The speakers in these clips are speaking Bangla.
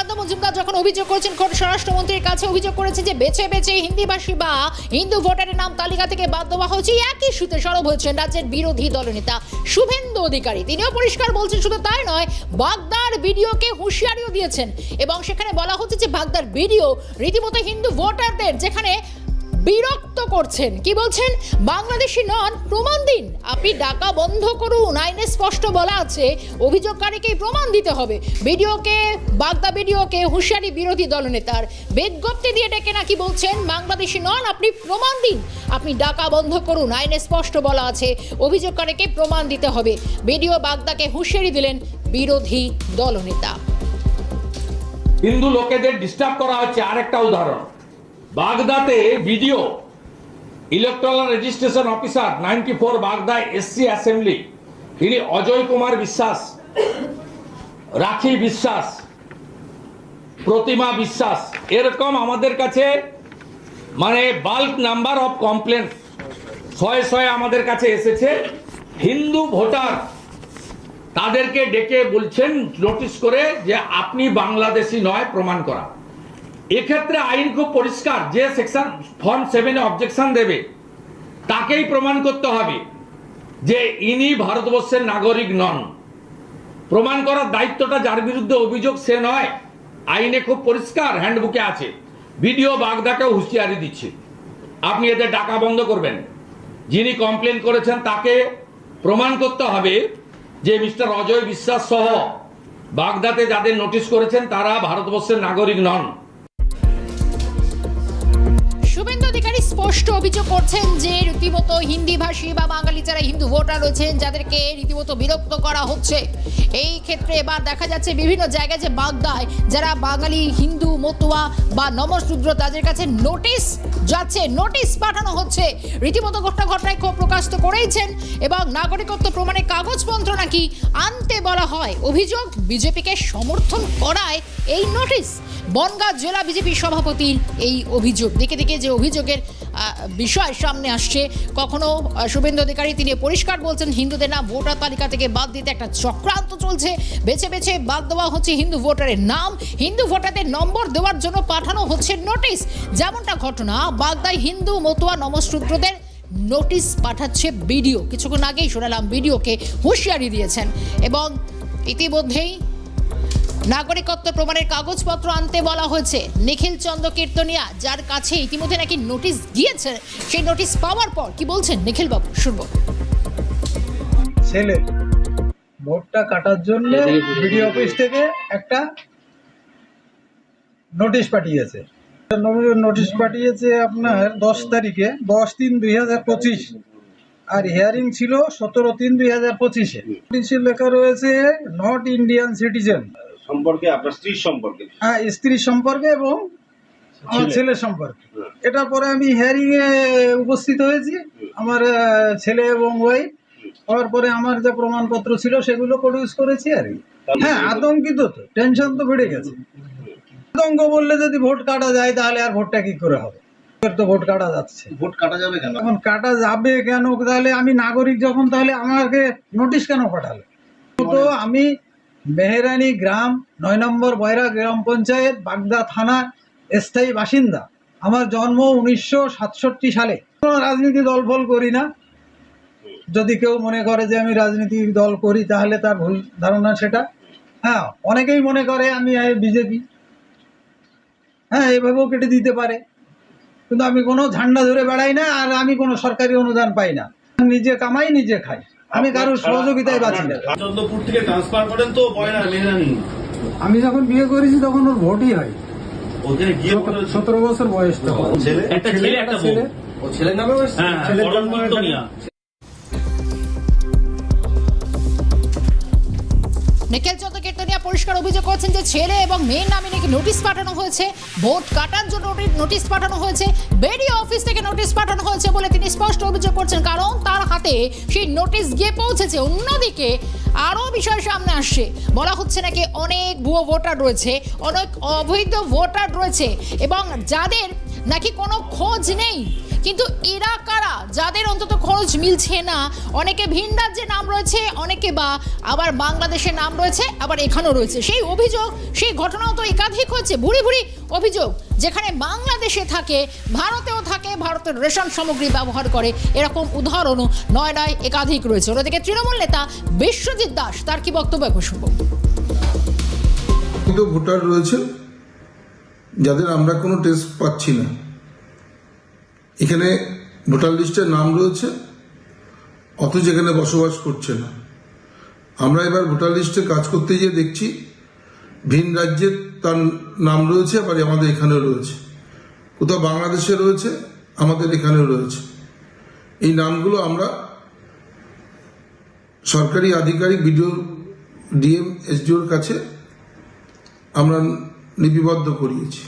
সুকান্ত মজুমদার যখন অভিযোগ করেছেন স্বরাষ্ট্রমন্ত্রীর কাছে অভিযোগ করেছে যে বেছে বেছে হিন্দিভাষী বা হিন্দু ভোটারের নাম তালিকা থেকে বাদ দেওয়া হয়েছে। একই সুতে সরব হয়েছেন রাজ্যের বিরোধী দলনেতা শুভেন্দু অধিকারী। তিনিও পরিষ্কার বলছেন, শুধু তাই নয়, বাগদার ভিডিওকে হুঁশিয়ারিও দিয়েছেন এবং সেখানে বলা হচ্ছে যে বাগদার ভিডিও রীতিমতো হিন্দু ভোটারদের, যেখানে বিরক্ত করছেন। কি বলছেন? বাংলাদেশি নন, প্রমাণ দিন। আপনি ডাকা বন্ধ করুন। আইনে স্পষ্ট বলা আছে অভিযোগকারীকে প্রমাণ দিতে হবে। ভিডিওকে বাগদা ভিডিওকে হুঁশিয়ারি বিরোধী দলনেতার বিজ্ঞপ্তি দিয়ে ডেকে নাকি বলছেন, বাংলাদেশি নন, আপনি প্রমাণ দিন। আপনি ডাকা বন্ধ করুন। আইনে স্পষ্ট বলা আছে, অভিযোগকারীকে প্রমাণ দিতে হবে। ভিডিও বাগদাকে হুঁশিয়ারি দিলেন বিরোধী দলনেতা। হিন্দু লোকেদের ডিস্টার্ব করা হচ্ছে আরেকটা উদাহরণ। বাগদাতে BDO electoral registration officer ninety four Bagda SC assembly তিনি অজয় কুমার বিশ্বাস, রাখি বিশ্বাস, প্রতিমা বিশ্বাস, এরকম আমাদের কাছে মানে বাল্ক নাম্বার অফ কমপ্লেন শয়ে শয়ে আমাদের কাছে এসেছে। হিন্দু ভোটার তাদেরকে ডেকে বলছেন নোটিশ করে যে আপনি বাংলাদেশি নয়, প্রমাণ করা। এক্ষেত্রে আইন খুব পরিষ্কার যে সেকশন ফর্ম সেভেনে অবজেকশন দেবে, তাকেই প্রমাণ করতে হবে যে ইনি ভারতবর্ষের নাগরিক নন। প্রমাণ করার দায়িত্বটা যার বিরুদ্ধে অভিযোগ, সে নয়। আইনে খুব পরিষ্কার হ্যান্ডবুকে আছে। ভিডিও বাগদাকেও হুঁশিয়ারি দিচ্ছে। আপনি এদের ডাকা বন্ধ করবেন। যিনি কমপ্লেন করেছেন, তাকে প্রমাণ করতে হবে যে মিস্টার অজয় বিশ্বাস সহ বাগদাতে যাদের নোটিশ করেছেন, তারা ভারতবর্ষের নাগরিক নন। স্পষ্ট অভিযোগ করছেন যে রীতিমতো হিন্দি ভাষী বা বাঙালি যারা হিন্দু ভোটার রয়েছেন, যাদেরকে রীতিমতো বিরক্ত করা হচ্ছে। এই ক্ষেত্রে এবার দেখা যাচ্ছে বিভিন্ন জায়গায় যে বাগদায়, যারা বাঙালি, হিন্দু, মতুয়া বা নমশূদ্র তাদের কাছে নোটিশ যাচ্ছে, নোটিশ পাঠানো হচ্ছে। রীতিমতো ঘটনা ঘটনায় ক্ষোভ প্রকাশ তো করেইছেন এবং নাগরিকত্ব প্রমাণের কাগজপত্র নাকি আনতে বলা হয়। অভিযোগ বিজেপিকে সমর্থন করায় এই নোটিশ। বনগাঁ জেলা বিজেপি সভাপতির এই অভিযোগ। দেখে দেখে যে অভিযোগের বিষয় সামনে আসছে। কখনো শুভেন্দু অধিকারী, তিনি পরিষ্কার বলছেন, হিন্দুদের নাম ভোটার তালিকা থেকে বাদ দিতে একটা চক্রান্ত চলছে। বেছে বেছে বাদ দেওয়া হচ্ছে হিন্দু ভোটারের নাম। হিন্দু ভোটারদের নম্বর দেওয়ার জন্য পাঠানো হচ্ছে নোটিশ। যেমনটা ঘটনা, বাগদায় হিন্দু মতুয়া নমশূদ্রদের নোটিশ পাঠাচ্ছে বিডিও। কিছুক্ষণ আগেই শোনালাম, বিডিওকে হুঁশিয়ারি দিয়েছেন। এবং ইতিমধ্যেই নাগরিকত্ব প্রমাণের কাগজপত্র আনতে বলা হয়েছে। নিখিল চন্দ্র কীর্তনিয়া যার কাছে ইতিমধ্যে নাকি নোটিশ গিয়েছে সেই নোটিশ পাওয়ার পর কি বলছেন নিখিল বাবু শুনব। ছেলে ভোটটা কাটার জন্য বিডিও অফিস থেকে একটা নোটিশ পাঠিয়েছে। নোটিশ পাঠিয়েছে আপনার দশ তারিখে দশ তিন দুই হাজার পঁচিশ। আর হিয়ারিং ছিল সতেরো তিন দুই হাজার পঁচিশে। নোটিশে লেখা রয়েছে নট ইন্ডিয়ান সিটিজেন সম্পর্কে আপনার স্ত্রীর সম্পর্কে। হ্যাঁ স্ত্রী সম্পর্কে এবং আমার ছেলে। ছেলের সম্পর্কে। এটার পরে আমি হিয়ারিং এ উপস্থিত হয়েছি। আমার ছেলে এবং ওয়াইফ। হওয়ার পরে আমার যে প্রমাণপত্র ছিল সেগুলো প্রডিউস করেছি আর কি। হ্যাঁ আতঙ্কিত তো টেনশন তো বেড়ে গেছে। আতঙ্ক বললে যদি ভোট কাটা যায় তাহলে আর ভোটটা কি করে হবে? তো ভোট কাটা যাচ্ছে। ভোট কাটা যাবে কেন? এখন কাটা যাবে কেন? তাহলে আমি নাগরিক যখন তাহলে আমাকে নোটিশ কেন পাঠালো? তো আমি মেহেরানি গ্রাম, নয় নম্বর বয়রা গ্রাম পঞ্চায়েত, বাগদা থানা স্থায়ী বাসিন্দা। আমার জন্ম উনিশশো সাতষট্টি সালে। কোনো রাজনীতি দল ফল করি না। যদি কেউ মনে করে যে আমি রাজনীতি দল করি, তাহলে তার ভুল ধারণা সেটা। হ্যাঁ অনেকেই মনে করে আমি বিজেপি। হ্যাঁ এভাবেও কেটে দিতে পারে। কিন্তু আমি কোনো ঝান্ডা ধরে বেড়াই না, আর আমি কোনো সরকারি অনুদান পাই না। নিজে কামাই, নিজে খাই। আমি কারোর সহযোগিতায় বাঁচি না। চন্দ্রপুর থেকে ট্রান্সফার করেন তো মেহরানি আমি যখন বিয়ে করেছি তখন ওর ভোটই হয়। সতেরো বছর বয়স ছেলে? একটা ছেলে একটা ছেলে। ও ছেলের নামে হ্যাঁ ছেলের জন্ম নিখিল চন্দ্র কীর্তনিয়া পরিষ্কার অভিযোগ করছেন যে ছেলে এবং মেয়ের নামে নাকি নোটিশ পাঠানো হয়েছে। ভোট কাটার জন্য নোটি- নোটিশ পাঠানো হয়েছে। বিডিও অফিস থেকে নোটিশ পাঠানো হয়েছে বলে তিনি স্পষ্ট অভিযোগ করছেন। কারণ তার হাতে সেই নোটিশ গিয়ে পৌঁছেছে। অন্যদিকে আরও বিষয় সামনে আসছে। বলা হচ্ছে নাকি অনেক ভুয়ো ভোটার রয়েছে, অনেক অবৈধ ভোটার রয়েছে এবং যাদের নাকি কোনো খোঁজ নেই। কিন্তু এরা কারা? যাদের অন্তত খরচ মিলছে না। অনেকে ভিন রাজ্যে নাম রয়েছে, অনেকে বা আবার বাংলাদেশের নাম রয়েছে, আবার এখানেও রয়েছে। সেই অভিযোগ, সেই ঘটনাও তো একাধিক হচ্ছে ভুরি ভুরি অভিযোগ, যেখানে বাংলাদেশে থাকে, ভারতেও থাকে, ভারতের রেশন সামগ্রী ব্যবহার করে। এরকম উদাহরণও নয় নয় একাধিক রয়েছে। অন্যদিকে তৃণমূল নেতা বিশ্বজিৎ দাস, তার কি বক্তব্য এখন কিন্তু ভোটার রয়েছে, যাদের আমরা কোনো টেস্ট পাচ্ছি না। এখানে ভোটার লিস্টের নাম রয়েছে, অথচ এখানে বসবাস করছে না। আমরা এবার ভোটার লিস্টে কাজ করতে গিয়ে দেখছি, ভিন রাজ্যের তার নাম রয়েছে, আবার আমাদের এখানেও রয়েছে। কোথাও বাংলাদেশে রয়েছে, আমাদের এখানেও রয়েছে। এই নামগুলো আমরা সরকারি আধিকারিক বিডিও, ডিএম, এসডিওর কাছে আমরা লিপিবদ্ধ করিয়েছি।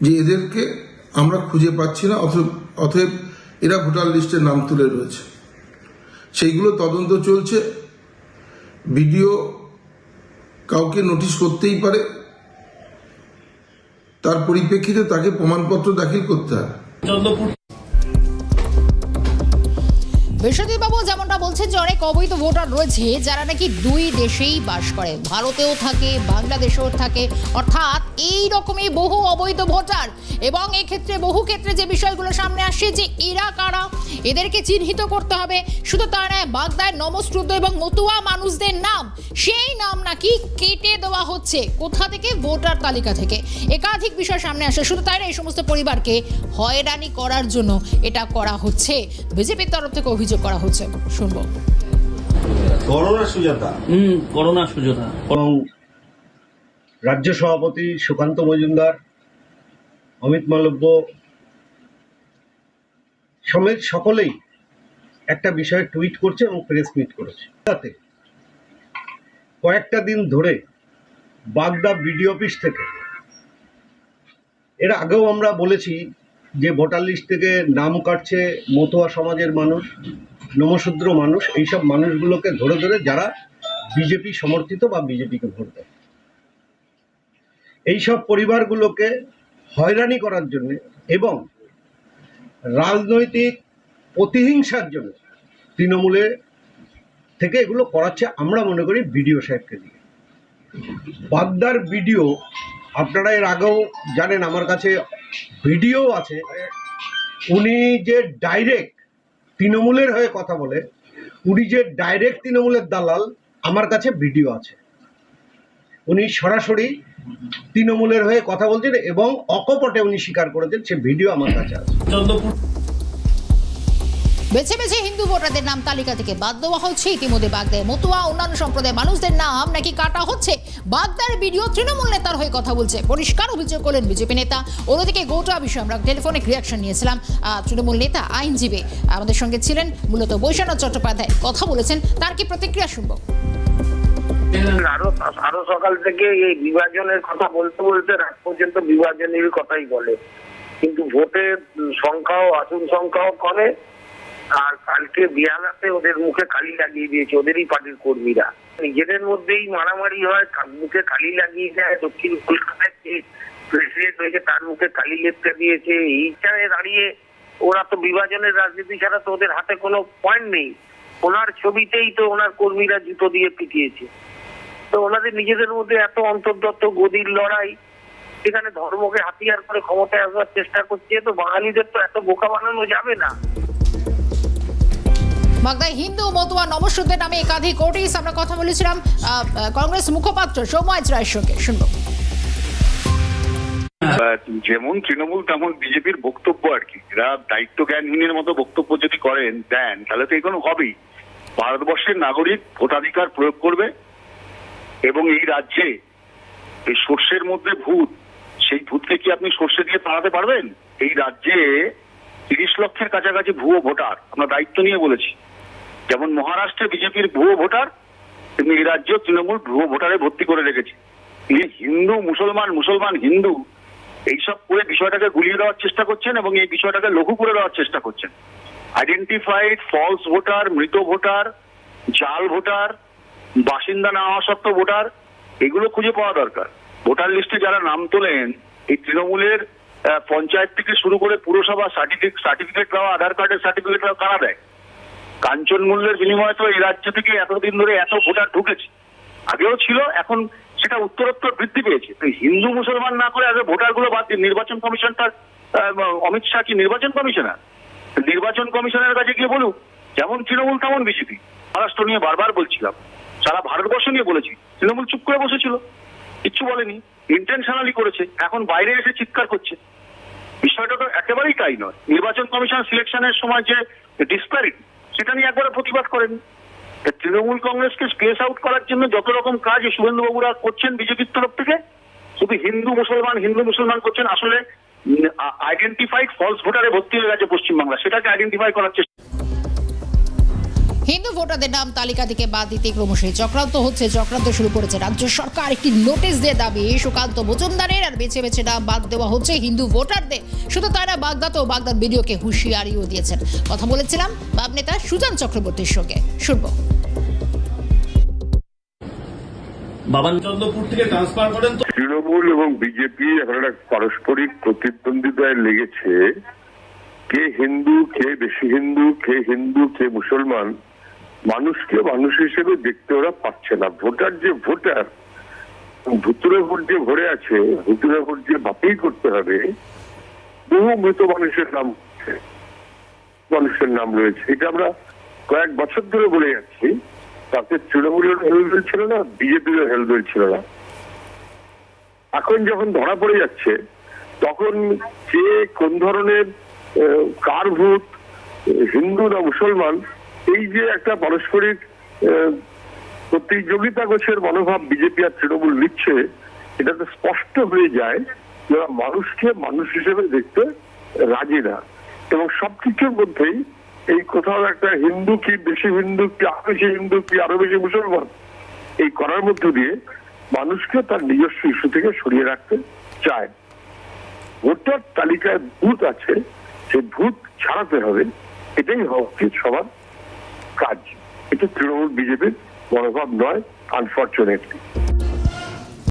যে এদেরকে আমরা খুঁজে পাচ্ছি না অথব এরা ভোটার লিস্টের নাম তুলে রয়েছে সেইগুলো তদন্ত চলছে। ভিডিও কাউকে নোটিশ করতেই পারে। তার পরিপ্রেক্ষিতে তাকে প্রমাণপত্র দাখিল করতে হবে। চন্দ্রপুর বিশ্বজিৎ বাবু যেমনটা বলছেন যে অনেক অবৈধ ভোটার রয়েছে, যারা নাকি দুই দেশেই বাস করে। ভারতেও থাকে, বাংলাদেশেও থাকে। অর্থাৎ এই রকমই বহু অবৈধ ভোটার। এবং এই ক্ষেত্রে বহু ক্ষেত্রে যে বিষয়গুলো সামনে আসছে যে এরা কারা, এদেরকে চিহ্নিত করতে হবে। শুধু তা নয় বাগদায় নমস্রুদ্ধ এবং মতুয়া মানুষদের নাম, সেই নাম নাকি কেটে দেওয়া হচ্ছে। কোথা থেকে? ভোটার তালিকা থেকে। একাধিক বিষয় সামনে আসে। শুধু তাই এই সমস্ত পরিবারকে হয়রানি করার জন্য এটা করা হচ্ছে। বিজেপির তরফ থেকে অভিযোগ করা হচ্ছে। শুনব। করোনা সুজাতা। হুম করোনা এবং রাজ্য সভাপতি সুকান্ত মজুমদার অমিত মালব্য সমেত সকলেই একটা বিষয়ে টুইট করছে এবং প্রেস মিট করেছে। তাতে কয়েকটা দিন ধরে বাগদা বিডিও অফিস থেকে এর আগেও আমরা বলেছি যে ভোটার লিস্ট থেকে নাম কাটছে মতুয়া সমাজের মানুষ, নমশূদ্র মানুষ, এইসব মানুষগুলোকে ধরে ধরে যারা বিজেপি সমর্থিত বা বিজেপিকে ভোট দেয়। এইসব পরিবারগুলোকে হয়রানি করার জন্য এবং রাজনৈতিক প্রতিহিংসার জন্য তৃণমূলে থেকে এগুলো করাচ্ছে আমরা মনে করি বিডিও সাহেবকে দিয়ে। বাগদার ভিডিও আপনারা এর আগেও জানেন, আমার কাছে ভিডিও আছে। উনি যে ডাইরেক্ট তৃণমূলের হয়ে কথা বলে, উনি যে ডাইরেক্ট তৃণমূলের দালাল, আমার কাছে ভিডিও আছে। উনি সরাসরি তৃণমূলের হয়ে কথা বলছেন এবং অকপটে উনি স্বীকার করেছেন, সে ভিডিও আমার কাছে আছে। বেছে বেছে হিন্দু ভোটারদের নাম তালিকা থেকে বাদ দেওয়া হচ্ছে। ইতিমধ্যে বাগদায় মতুয়া, অন্যান্য সম্প্রদায়ের মানুষদের নাম নাকি কাটা হচ্ছে। বাগদার ভিডিও তৃণমূল নেতার হয়ে কথা বলছে। পরিষ্কার অভিযোগ করলেন বিজেপি নেতা। অন্যদিকে গোটা বিষয়ে আমরা টেলিফোনিক রিয়াকশন নিয়েছিলাম তৃণমূল নেতা, আইনজীবী। আমাদের সঙ্গে ছিলেন মূলত বৈশ্বনাথ চট্টোপাধ্যায়। কথা বলেছেন, তার কি প্রতিক্রিয়া শুনব? আরও আরও সকাল থেকে এই বিভাজনের কথা বলতে বলতে রাত পর্যন্ত বিভাজনের কথাই বলে। কিন্তু ভোটের সংখ্যাও, আসন সংখ্যাও কমে। আর কালকে বিহালাতে ওদের মুখে কালি লাগিয়ে দিয়েছে, ওদেরই পার্টির কর্মীরা। নিজেদের মধ্যেই মারামারি হয় মুখে কালি লাগিয়ে দেয়, দক্ষিণ কলকাতায় যে প্রেসিডেন্ট হয়েছে তার মুখে কালি লেপটা দিয়েছে এইখানে দাঁড়িয়ে ওরা তো বিভাজনের রাজনীতি ছাড়া তো ওদের হাতে কোনো পয়েন্ট নেই। ওনার ছবিতেই তো ওনার কর্মীরা জুতো দিয়ে পিটিয়েছে। তো ওনাদের নিজেদের মধ্যে এত অন্তর্দত্ত গদির লড়াই সেখানে ধর্মকে হাতিয়ার করে ক্ষমতায় আসবার চেষ্টা করছে, তো বাঙালিদের তো এত বোকা বানানো যাবে না। বাগদায় হিন্দু মতুয়া নবশুদ্ধের নামে একাধিক কোটিস আমরা কথা বলেছিলাম। কংগ্রেস মুখপাত্র সৌমাজ রায়ের সঙ্গে। শুনব। যেমন তৃণমূল, তেমন বিজেপির বক্তব্য আর কি। এরা দায়িত্ব জ্ঞানহীনের মতো বক্তব্য যদি করেন, দেন, তাহলে তো এগুলো হবেই। ভারতবর্ষের নাগরিক ভোটাধিকার প্রয়োগ করবে এবং এই রাজ্যে এই সর্ষের মধ্যে ভূত, সেই ভূতকে কি আপনি সর্ষে দিয়ে তাড়াতে পারবেন? এই রাজ্যে তিরিশ লক্ষের কাছাকাছি ভুয়ো ভোটার, আমরা দায়িত্ব নিয়ে বলেছি। যেমন মহারাষ্ট্রে বিজেপির ভুয়ো ভোটার, তেমনি এই রাজ্যেও তৃণমূল ভুয়ো ভোটারে ভর্তি করে রেখেছে। হিন্দু, মুসলমান মুসলমান, হিন্দু, এইসব করে বিষয়টাকে গুলিয়ে দেওয়ার চেষ্টা করছেন এবং এই বিষয়টাকে লঘু করে দেওয়ার চেষ্টা করছেন। আইডেন্টিফাইড ফলস ভোটার, মৃত ভোটার, জাল ভোটার, বাসিন্দা না হওয়া সত্ত্বেও ভোটার, এগুলো খুঁজে পাওয়া দরকার। ভোটার লিস্টে যারা নাম তোলেন, এই তৃণমূলের পঞ্চায়েত থেকে শুরু করে পুরসভা সার্টিফিকেট সার্টিফিকেট দেওয়া, আধার কার্ডের সার্টিফিকেট দেওয়া কারা দেয়? কাঞ্চন মূল্যের বিনিময়ে তো এই রাজ্য থেকে এতদিন ধরে এত ভোটার ঢুকেছে। আগেও ছিল, এখন সেটা উত্তরোত্তর বৃদ্ধি পেয়েছে। হিন্দু মুসলমান না করে আগে ভোটারগুলো বাদ দিয়ে নির্বাচন কমিশনটা অমিত শাহ কি নির্বাচন কমিশনার? নির্বাচন কমিশনের কাছে গিয়ে বলুক যেমন তৃণমূল তেমন বিজেপি। মহারাষ্ট্র নিয়ে বারবার বলছিলাম। সারা ভারতবর্ষ নিয়ে বলেছি। তৃণমূল চুপ করে বসেছিল। কিচ্ছু বলেনি। ইন্টেনশনালি করেছে। এখন বাইরে এসে চিৎকার করছে। বিষয়টা তো একেবারেই তাই নয়। নির্বাচন কমিশন সিলেকশনের সময় যে ডিসপ্যারিটি সেটা নিয়ে একবারে প্রতিবাদ করেন। তৃণমূল কংগ্রেসকে স্পেস আউট করার জন্য যত রকম কাজ শুভেন্দুবাবুরা করছেন বিজেপির তরফ থেকে, শুধু হিন্দু মুসলমান হিন্দু মুসলমান করছেন, আসলে আইডেন্টিফাইড ফলস ভোটারে ভর্তি হয়ে গেছে পশ্চিমবাংলা। সেটাকে আইডেন্টিফাই করার চেষ্টা হিন্দু ভোটারদের নাম তালিকা থেকে বাদ দিতে ক্রমশই চক্রান্ত হচ্ছে। চক্রান্ত শুরু করেছে রাজ্য সরকার। একটি নোটিশ দিয়ে দাবি সুকান্ত মজুমদারের আর বেছে বেছে নাম বাদ দেওয়া হচ্ছে হিন্দু ভোটারদের। শুধু তারা বাগদাদ ও বাগদাদ ভিডিওকে হুঁশিয়ারিও দিয়েছেন। কথা বলেছিলাম বাম নেতা সুজান চক্রবর্তীর সঙ্গে। শুনব। বাবান থেকে ট্রান্সফার করেন তো। তৃণমূল এবং বিজেপি এখন একটা পারস্পরিক প্রতিদ্বন্দ্বিতায় লেগেছে। কে হিন্দু কে বেশি হিন্দু কে হিন্দু কে মুসলমান মানুষকে মানুষ হিসেবে দেখতে ওরা পাচ্ছে না। ভোটার যে ভোটার ভুতুরে ভোট যে ভরে আছে ভুতুরে ভোট যে বাতিল করতে হবে, বহু মৃত মানুষের নাম মানুষের নাম রয়েছে। এটা আমরা কয়েক বছর ধরে বলে যাচ্ছি। তাতে তৃণমূলের হেলদোল ছিল না বিজেপির হেলদোল ছিল না। এখন যখন ধরা পড়ে যাচ্ছে, তখন কে কোন ধরনের কার ভূত, হিন্দু না মুসলমান এই যে একটা পারস্পরিক প্রতিযোগিতা গোছের মনোভাব বিজেপি আর তৃণমূল নিচ্ছে এটা তো স্পষ্ট হয়ে যায় যে মানুষকে মানুষ হিসেবে দেখতে রাজি না। এবং সবকিছুর মধ্যেই এই কোথাও একটা হিন্দু কি বেশি হিন্দু কি আরও বেশি হিন্দু কি আরও বেশি মুসলমান, এই করার মধ্য দিয়ে মানুষকে তার নিজস্ব ইস্যু থেকে সরিয়ে রাখতে চায়। ভোটার তালিকায় ভূত আছে সেই ভূত ছাড়াতে হবে, এটাই হওয়া উচিত সবার। কাজ। এটা তৃণমূল বিজেপির মনোভাব নয় আনফর্চুনেটলি